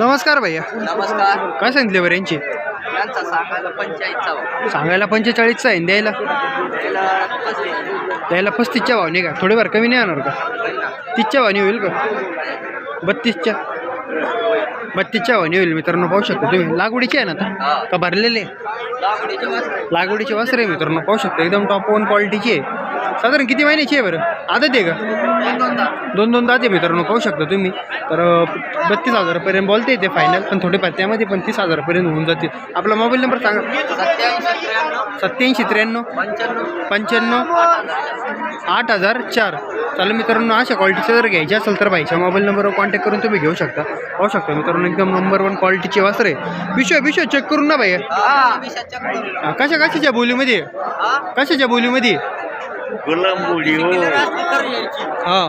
नमस्कार भैया. नमस्कार. काय सांगितले बरं यांची? यांचा सांगायला पंचायतचा भाव. सांगायला पंचेचाळीसचा आहे आणि द्यायला? त्याला पस्तीस. द्यायला पस्तीसच्या भावने का? थोडेफार कमी नाही येणार का? तीसच्या भावने होईल का? बत्तीसच्या? बत्तीसच्या भावने होईल मित्रांनो पाहू शकता तुम्ही. लागवडीची आहे ना आता? का भरलेले? लाकडीचे वस्त्र लागवडीची वस्त्र आहे मित्रांनो पाहू शकता. एकदम टॉप वन क्वालिटीची आहे. साधारण किती महिन्याची आहे बरं? आदत आहे का? दोन दोन दात. मित्रांनो पाहू शकता तुम्ही. तर बत्तीस हजारापर्यंत बोलते ते फायनल पण थोडेफार त्यामध्ये पण तीस हजारापर्यंत होऊन जातील. आपला मोबाईल नंबर सांगा. सत्याऐंशी त्र्याण्णव. पंच्याण्णव. आठ हजार चार. चालेल मित्रांनो अशा क्वालिटीचे जर घ्यायचे असेल तर भाईच्या मोबाईल नंबरवर कॉन्टॅक्ट करून तुम्ही घेऊ शकता. पाहू शकता मित्रांनो एकदम नंबर वन क्वालिटीचे वासर आहे. पिशव्या पिशव्या चेक करून ना हा. हा, कशा कशाच्या बोलीमध्ये कशाच्या बोलीमध्ये? गुलामबुडी हो. तर हा.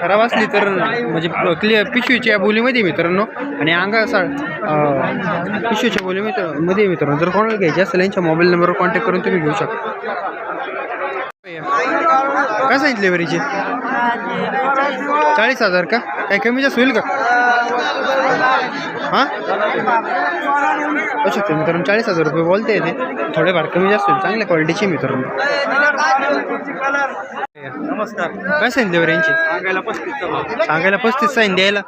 खराब असली तर म्हणजे क्लिअर पिशवीच्या बोलीमध्ये मित्रांनो. आणि अंगा सा अं, पिशवीच्या बोलीमध्ये मध्ये मित्रांनो. जर कोणाला घ्यायचे असेल यांच्या मोबाईल नंबरवर कॉन्टॅक्ट करून तुम्ही घेऊ शकता. काय सांगितले बरीचे चाळीस हजार का? काय कमी जास्त होईल का? हां? असू शकतो मित्रांनो चाळीस हजार रुपये बोलते येते थोडेफार कमी जास्त होईल चांगल्या क्वालिटीचे मित्रांनो. नमस्कार. काय सांगितले बरं यांचे? सांगायला पस्तीसचा भाव. सांगायला पस्तीस साईन द्यायला.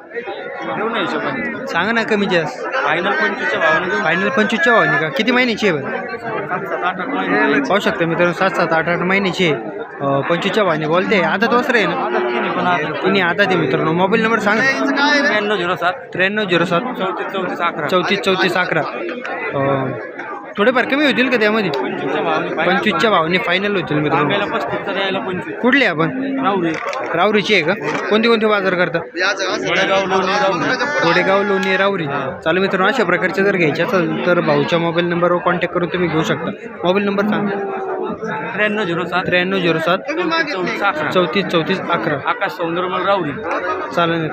सांगा ना कमी जास्त. फायनल पंचवीसच्या भावाने फायनल पंचवीसच्या भावाने का? किती महिन्याची आहे बरं? सात सात आठ आठ महिने. पाहू शकता मित्रांनो सात सात आठ आठ महिन्याची आहे. पंचवीसच्या भावाने बोलते. आता तोच रे ना? पण आता ते मित्रांनो मोबाईल नंबर सांगा. त्र्याण्णव झिरो सात. त्र्याण्णव झिरो सात चौतीस चौतीस अकरा. चौतीस चौतीस अकरा थोडेफार कमी होतील का त्यामध्ये? पंचवीसच्या भावाने फायनल होतील मित्रांनो. पंचवीस. कुठले आपण? राहुरी. रावरीची आहे का? कोणते कोणते बाजार करता? गोडेगाव लोणी रावरी चालू मित्रांनो अशा प्रकारचे जर घ्यायचे असेल तर भाऊच्या मोबाईल नंबरवर कॉन्टॅक्ट करून तुम्ही घेऊ शकता. मोबाईल नंबर सांगा. त्र्याण्णव झिरो सात. त्र्याण्णव झिरो सात. चौतीस चौतीस अकरा. चौतीस चौतीस अकरा. आकाश सौंदर्यमल राहुरी चालेल